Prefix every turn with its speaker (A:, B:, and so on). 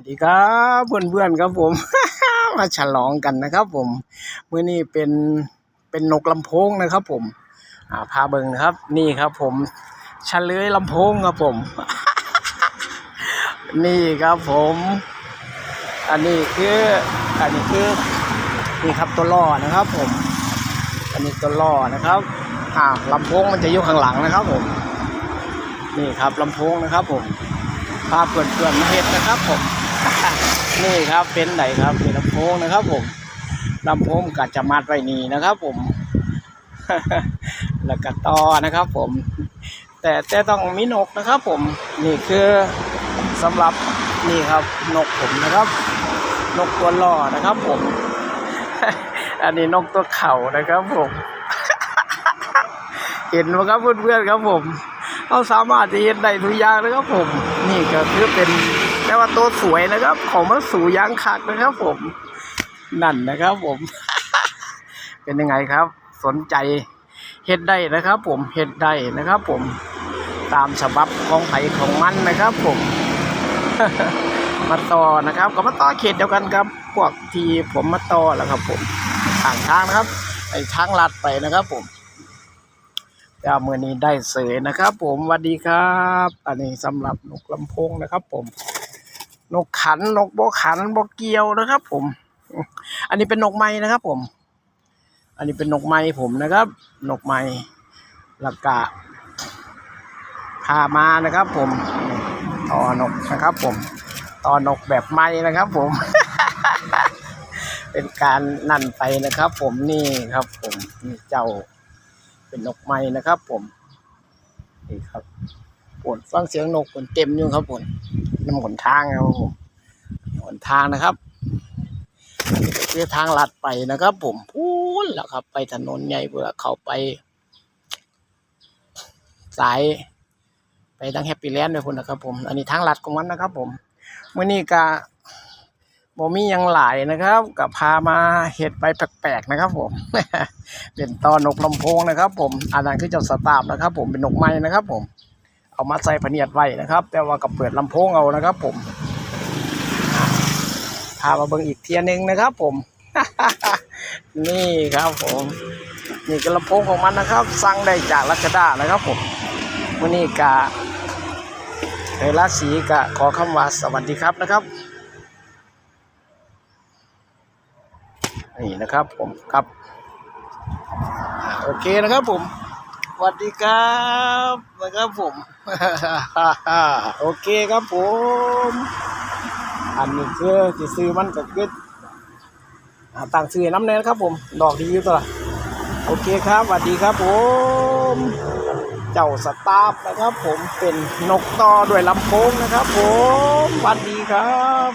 A: วัสดีครับเพื่อนๆครับผม มาฉลองกันนะครับ ผมเมื้อนี้เป็นเป็นนกลำโพงนะครับ ผมอ่าพาเบิงนะครับ นี่ครับ ผมเฉลยลำโพงครับผม นี่ครับผม อันนี้คืออันนี้คือนี่ครับตัวล่อนะครับ ผม อันนี้ตัวล่อนะครับอ่าลำโพงมันจะอยู่ข้างหลังนะครับ ผม นี่ครับลำโพงนะครับ ผมพาเพื่อนๆมาเห็ดนะครับผม นี่ครับเป็นไหนครับเป็นลำโพงนะครับ ผมลำโพงกัดจะมัดไว้นี่นะครับ ผม แล้วก็ต่อนะครับ ผม แต่แต่ต้องมีนกนะครับ ผมนี่คือสำหรับนี่ครับนกผมนะครับ นกตัวล่อนะครับ ผม อันนี้นกตัวเข่านะครับ ผม เห็นไหมครับเพื่อนๆครับผมเขาสามารถจะเห็นได้ทุกอย่างนะครับ ผม นี่ก็คือเป็น แม้ว่าตัวสวยนะครับ ของมันสูยางคักนะครับ ผม นั่นนะครับ ผม เป็นยังไงครับ สนใจเฮ็ดได้นะครับ ผมเฮ็ดได้นะครับ ผมตามฉบับของไผของมันนะครับ ผม มาต่อนะครับ ก็มาต่อเขตเดียวกันครับ พวกที่ผมมาต่อแล้วครับ ผมทางทางนะครับไอ้ทางลัดไปนะครับ ผมแต่เมื่อนี้ได้เสยนะครับ ผมสวัสดีครับ อันนี้สำหรับนกลำโพงนะครับ ผม นกขันนกโบขันโบเกียวนะครับ ผม อันนี้เป็นนกไม้นะครับ ผม อันนี้เป็นนกไม้ผมนะครับ นกไม้แล้วก็พามานะครับ ผมต่อนกนะครับ ผมต่อนกแบบไม้นะครับ ผม เป็นการนั่นไปนะครับ ผมนี่ครับ ผมนี่เจ้าเป็นนกไม้นะครับ ผมนี่ครับ ปวดฟังเสียงนกปนเต็มอยู่ครับผมน้ำหนทางครับผมหนทางนะครับอันนี้ก็คือทางลัดไปนะครับ ผมพูนแหละครับ ไปถนนใหญ่เพื่อเขาไป สาย ไปทางแฮปปี้แลนด์ด้วยคุณนะครับ ผม อันนี้ทางลัดของมันนะครับ ผมเมื่อนี้ก็บ่มียังหลายนะครับกับพามาเห็ดไปแปลกๆนะครับ ผม เป็นตอนนกลำโพงนะครับ ผมอันนั้นคือเจ้าสตาร์นะครับ ผมเป็นนกไม้นะครับ ผม เอามาใส่พะเนียดไว้นะครับ แต่ว่ากับเปิดลำโพงเอานะครับ ผมพามาเบิ่งอีกเทียหนึงนะครับ ผม นี่ครับผมนี่ก็ลำโพงของมันนะครับ สั่งได้จากรัชดานะครับ ผมวันนี้กะเวลาสีกะขอคำว่าสวัสดีครับนะครับนี่นะครับผมครับโอเคนะครับผม วัสดีครับนะครับผม โอเคครับผม อันนี้คือสิซื้อมันก็คือต่างซื้อน้ำเนยนะครับผม ดอกดีอยู่ตัวโอเคครับสวัสดีครับผม เจ้าสตาฟนะครับผมเป็นนกต่อด้วยลำโพงนะครับผมสวัสดีครับ